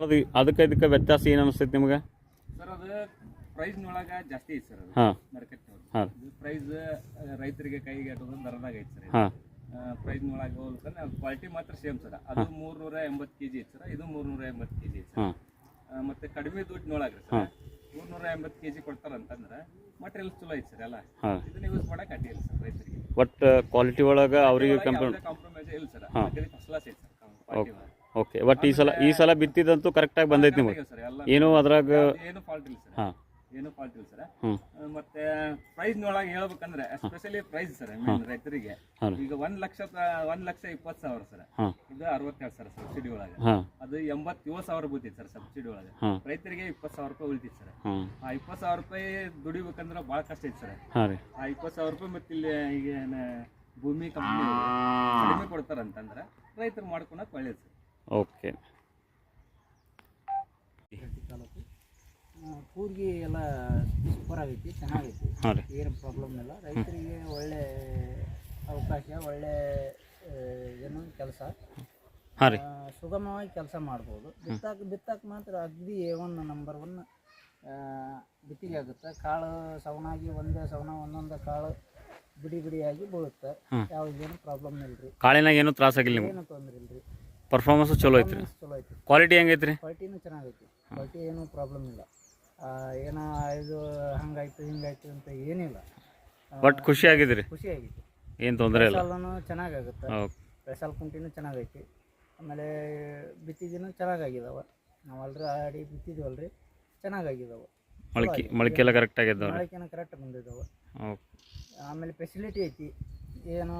ಅದು ಅದಕ್ಕೆ ಇದಕ್ಕೆ ವ್ಯತ್ಯಾಸ ಏನು ಅನಿಸ್ತೈತಿ ನಿಮಗೆ? ಸರ್ ಅದು ಪ್ರೈಸ್ನೊಳಗ ಜಾಸ್ತಿ ಐತಿ ಸರ್ ಅದು ಹಾಂ. ಮಾರ್ಕೆಟ್ನೊಳಗೆ ಹಾಂ. ಪ್ರೈಸ್ ರೈತರಿಗೆ ಕೈಗೆ ಎಟೋದು ದರದಾಗ ಐತಿ ಸರ್ ಹಾಂ. ಪ್ರೈಸ್ನೊಳಗೆ ಹೋಗ್ಬೇಕಂದ್ರೆ ಅದು ಕ್ವಾಲಿಟಿ ಮಾತ್ರ ಸೇಮ್ ಸರ್. ಅದು ಮೂರ್ನೂರ ಎಂಬತ್ತು ಕೆ ಜಿ ಐತಿ ಸರ್. ಇದು ಮೂರ್ನೂರ ಎಂಬತ್ತು ಕೆ ಜಿ ಐತಿ ಸರ್. ಹಾಂ. ಆ, ಮತ್ತೆ ಕಡಿಮೆ ದುಡ್ಡಿನೊಳಗೆ ಸರ್. ಮೂರ್ನೂರ ಎಂಬತ್ತು ಕೆ ಜಿ ಕೊಡ್ತಾರಂತಂದ್ರೆ ಮಟೀರಿಯಲ್ ಚಲೋ ಐತಿ ಸರ್ ಎಲ್ಲ. ಇದನ್ನ ಯೂಸ್ ಮಾಡಕ್ಕೆ ಅಡ್ಡಿಲ್ಲ ಸರ್ ರೈತರಿಗೆ. ಒಟ್ಟು ಕ್ವಾಲಿಟಿ ಒಳಗೆ ಅವರಿಗೆ ಕಂಪೇರ್ ಕಾಂಪ್ರಮೈಸ್ ಇಲ್ಲ ಸರ್. ಫಸ್ಟ್ ಕ್ಲಾಸ್ ಐತಿ ಸರ್. ಕ್ವಾಲಿಟಿ ಓಕೆ ಬಟ್ ಈ ಸಲ ಈ ಸಲ ಬಿತ್ತಿದಂತೂ ಕರೆಕ್ಟಾಗಿ ಬಂದೈತಿ ನಿಮಗೆ. ಏನು ಎಲ್ಲ ಏನೂ ಅದ್ರಾಗ ಏನು ಫಾಲ್ಟ್ ಇಲ್ಲ ಸರ್. ಹಾಂ. ಏನು ಫಾಲ್ಟ್ ಇಲ್ಲ ಸರ್. ಹ್ಞೂ ಮತ್ತೆ ನೋಡಾಗ ಹೇಳ್ಬೇಕಂದ್ರೆ ಎಸ್ಪೆಷಲಿ ಪ್ರೈಸ್ ಸರ್ ರೈತರಿಗೆ. ಈಗ ಒಂದ್ ಲಕ್ಷ ಒಂದ್ ಲಕ್ಷ ಇಪ್ಪತ್ತು ಸಾವಿರ ಸರ್. ಇದು ಅರವತ್ತೆರಡು ಸರ್ ಸಬ್ಸಿಡಿ ಒಳಗೆ. ಅದು ಎಂಬತ್ತೇಳು ಸಾವಿರ ಬೀಳ್ತೈತೆ ಸರ್ ಸಬ್ಸಿಡಿ ಒಳಗೆ. ರೈತರಿಗೆ ಇಪ್ಪತ್ತು ಸಾವಿರ ರೂಪಾಯಿ ಉಳಿತೈತೆ ಸರ್. ಆ ಇಪ್ಪತ್ತು ಸಾವಿರ ರೂಪಾಯಿ ದುಡಿಬೇಕಂದ್ರೆ ಭಾಳ ಕಷ್ಟ ಐತೆ ಸರ್. ಆ ಇಪ್ಪತ್ತು ಸಾವಿರ ರೂಪಾಯಿ ಮತ್ತೆ ಇಲ್ಲಿ ಈಗ ಭೂಮಿ ಕಂಪ್ನಿ ಕಡಿಮೆ ಕೊಡ್ತಾರಂತಂದ್ರೆ ರೈತರು ಮಾಡ್ಕೊಳಕ್ ಒಳ್ಳೇದು ಸರ್. ಓಕೆ. ಕೂರ್ಗಿ ಎಲ್ಲ ಸೂಪರ್ ಆಗೈತಿ ಚೆನ್ನಾಗೈತಿ. ಏನು ಪ್ರಾಬ್ಲಮ್ ಇಲ್ಲ. ರೈತರಿಗೆ ಒಳ್ಳೆ ಅವಕಾಶ ಒಳ್ಳೆ ಏನು ಕೆಲಸ. ಸುಗಮವಾಗಿ ಕೆಲಸ ಮಾಡ್ಬೋದು. ಬಿತ್ತಾಕ ಬಿತ್ತಾಕ ಮಾತ್ರ ಅಗ್ದಿ ಒನ್ ನಂಬರ್ ಒನ್ ಬಿತ್ತಿಗೆ ಆಗುತ್ತೆ. ಕಾಳು ಸವನಾಗಿ ಒಂದೇ ಸವನ ಒಂದೊಂದು ಕಾಳು ಬಿಡಿ ಬಿಡಿಯಾಗಿ ಬೀಳುತ್ತೆ. ಹ್ಮ್. ಯಾವ ಏನು ಪ್ರಾಬ್ಲಮ್ ಇಲ್ರಿ. ಕಾಳಿನಾಗ ಏನೂ ತ್ರಾಸಾಗಿಲ್ಲ ಆಗಿಲ್ಲ ಏನು ತೊಂದ್ರೆ ಇಲ್ಲ ರೀ ಪರ್ಫಾರ್ಮೆನ್ಸ್ ಚಲೋ ಐತ್ರಿ. ಚಲೋ ಐತಿ ಕ್ವಾಲಿಟಿ ಹೆಂಗೈತ್ರಿ? ಕ್ವಾಲಿಟಿನೂ ಚೆನ್ನಾಗೈತಿ ಕ್ವಾಲಿಟಿ ಏನು ಪ್ರಾಬ್ಲಮ್ ಇಲ್ಲ. ಏನೋ ಇದು ಹಂಗಾಯ್ತು ಹಿಂಗಾಯ್ತು ಅಂತ ಏನಿಲ್ಲ. ಬಟ್ ಖುಷಿ ಆಗಿದ್ರಿ? ಖುಷಿ ಆಗೈತಿ ಏನು ತೊಂದರೆ ಇಲ್ಲ. ಸಾಲನು ಚೆನ್ನಾಗಾಗುತ್ತೆ. ಓಕೆ ಸ್ಪೆಷಲ್ ಕುಂಟಿನೂ ಚೆನ್ನಾಗೈತಿ. ಆಮೇಲೆ ಬಿತ್ತಿದಿನೂ ಚೆನ್ನಾಗಾಗಿದಾವೆ. ನಾವು ಆಲ್ರೆಡಿ ಆಡಿ ಬಿತ್ತಿದ್ವಲ್ರಿ ಚೆನ್ನಾಗಾಗಿದಾವೆ. ಮೊಳಕೆ ಮೊಳಕೆ ಎಲ್ಲ ಕರೆಕ್ಟ್ ಆಗಿದ್ದಾವೆ? ಮೊಳಕೆನ ಕರೆಕ್ಟ್ ಬಂದಿದ್ದಾವೆ ಓಕೆ ಆಮೇಲೆ ಫೆಸಿಲಿಟಿ ಐತಿ. ಏನು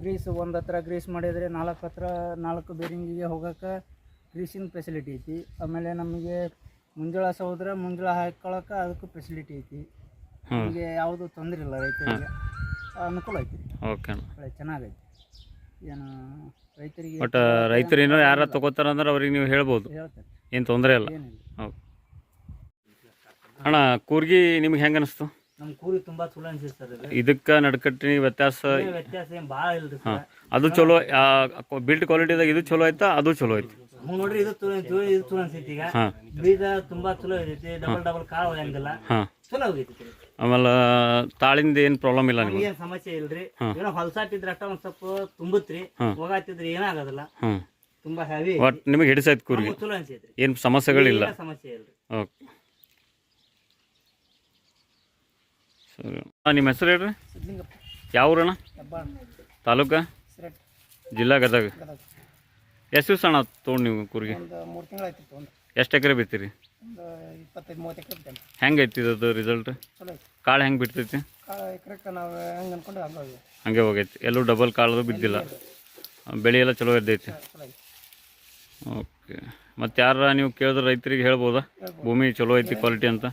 ಗ್ರೀಸ್ ಒಂದು ಹತ್ರ ಗ್ರೀಸ್ ಮಾಡಿದರೆ ನಾಲ್ಕು ಹತ್ರ ನಾಲ್ಕು ಬೇರಿಂಗಿಗೆ ಹೋಗೋಕೆ ಗ್ರೀಸಿನ ಫೆಸಿಲಿಟಿ ಐತಿ. ಆಮೇಲೆ ನಮಗೆ ಮುಂಜಾಳ ಸೌದ್ರ ಮುಂಜಾಳ ಹಾಕೊಳಕ್ಕೆ ಅದಕ್ಕೂ ಫೆಸಿಲಿಟಿ ಐತಿ. ನಮಗೆ ಯಾವುದು ತೊಂದರೆ ಇಲ್ಲ ರೈತರಿಗೆ. ಅನುಕೂಲ ಐತಿ. ಓಕೆ ಚೆನ್ನಾಗೈತಿ. ಏನು ರೈತರಿಗೆ ಬಟ್ ರೈತರು ಏನೋ ಯಾರ ತಗೋತಾರ ಅಂದ್ರೆ ಅವ್ರಿಗೆ ನೀವು ಹೇಳ್ಬೋದು. ಹೇಳ್ತಾರೆ. ಏನು ತೊಂದರೆ ಇಲ್ಲ. ಅಣ್ಣ ಕೂರ್ಗಿ ನಿಮ್ಗೆ ಹೆಂಗೆ ಅನಿಸ್ತು? ನಮ್ಮ ಕೂರಿ ತುಂಬಾ ಚಲೋ ಅನ್ಸಿತ್ತು ಸರ್ ಇದು ಇದಕ್ಕೆ ನಡ್ಕಟ್ಟಿ ವ್ಯತ್ಯಾಸ ಏನ್ ವ್ಯತ್ಯಾಸ ಏನು ಭಾಳ ಇಲ್ರಿ ಸರ್. ಅದು ಚಲೋ ಬಿಲ್ಡ್ ಕ್ವಾಲಿಟಿದಾಗ ಇದು ಚಲೋ ಆಯ್ತಾ ಅದು ಚಲೋ ಐತಿ ಹ್ಞೂ ನೋಡ್ರಿ ಇದು ಚಲೋ ಇದು ಚಲೋ ಅನ್ಸೈತಿ ಈಗ. ಹಾಂ. ಬೀಜ ತುಂಬಾ ಚಲೋ ಐತಿ ಡಬಲ್ ಡಬಲ್ ಕಾಳು ಹೋಗಂಗಿಲ್ಲ ಹಾಂ. ಚಲೋ ಸರ್. ಆಮೇಲೆ ತಾಳಿಂದ ಏನು ಪ್ರಾಬ್ಲಮ್ ಇಲ್ಲ ನಿಮಗೆ? ಏನ್ ಸಮಸ್ಯೆ ಇಲ್ರಿ. ಏನೋ ಹೊಲಸಾಟಿದ್ರೆ ಅಷ್ಟ ಒಂದ್ ಸ್ವಲ್ಪ ತುಂಬುತ್ರಿ. ಹೋಗಾತಿದ್ರೆ ಏನಾಗೋದಿಲ್ಲ ಹ್ಞೂ ತುಂಬಾ ಹೆವಿ ಒಟ್ಟು ನಿಮಗೆ ಹಿಡಿಸ್ ಕೂರ್ಗಿ. ಚಲೋ ಅನ್ಸೈತ್ರಿ ಏನು ಸಮಸ್ಯೆಗಳಿಲ್ಲ. ಏನ್ ಸಮಸ್ಯೆ ಇಲ್ರಿ. ಓಕೆ ಸರಿ ಹಾಂ ನಿಮ್ಮ ಹೆಸರು ಹೇಳ್ರಿ? ಯಾವ ಊರಣ್ಣ? ತಾಲೂಕ? ಜಿಲ್ಲಾ ಗದಗ. ಎಷ್ಟು ದಿವಸ ಅಣ್ಣ ತೊಗೊಂಡು ನೀವು ಕೂರ್ಗಿ? ಎಷ್ಟು ಎಕರೆ ಬಿತ್ತೀರಿ? ಹೆಂಗೆ ಐತಿ ಅದು ರಿಸಲ್ಟ್ ಕಾಳು ಹೆಂಗೆ ಬಿಡ್ತೈತಿ? ಹೆಂಗೆ ಹೋಗೈತಿ. ಎಲ್ಲೂ ಡಬಲ್ ಕಾಳು ಬಿದ್ದಿಲ್ಲ. ಬೆಳೆ ಎಲ್ಲ ಚಲೋ ಇದ್ದೈತಿ. ಓಕೆ. ಮತ್ತು ಯಾರ ನೀವು ಕೇಳಿದ್ರೆ ರೈತರಿಗೆ ಹೇಳ್ಬೋದಾ? ಭೂಮಿ ಚಲೋ ಐತಿ ಕ್ವಾಲಿಟಿ ಅಂತ?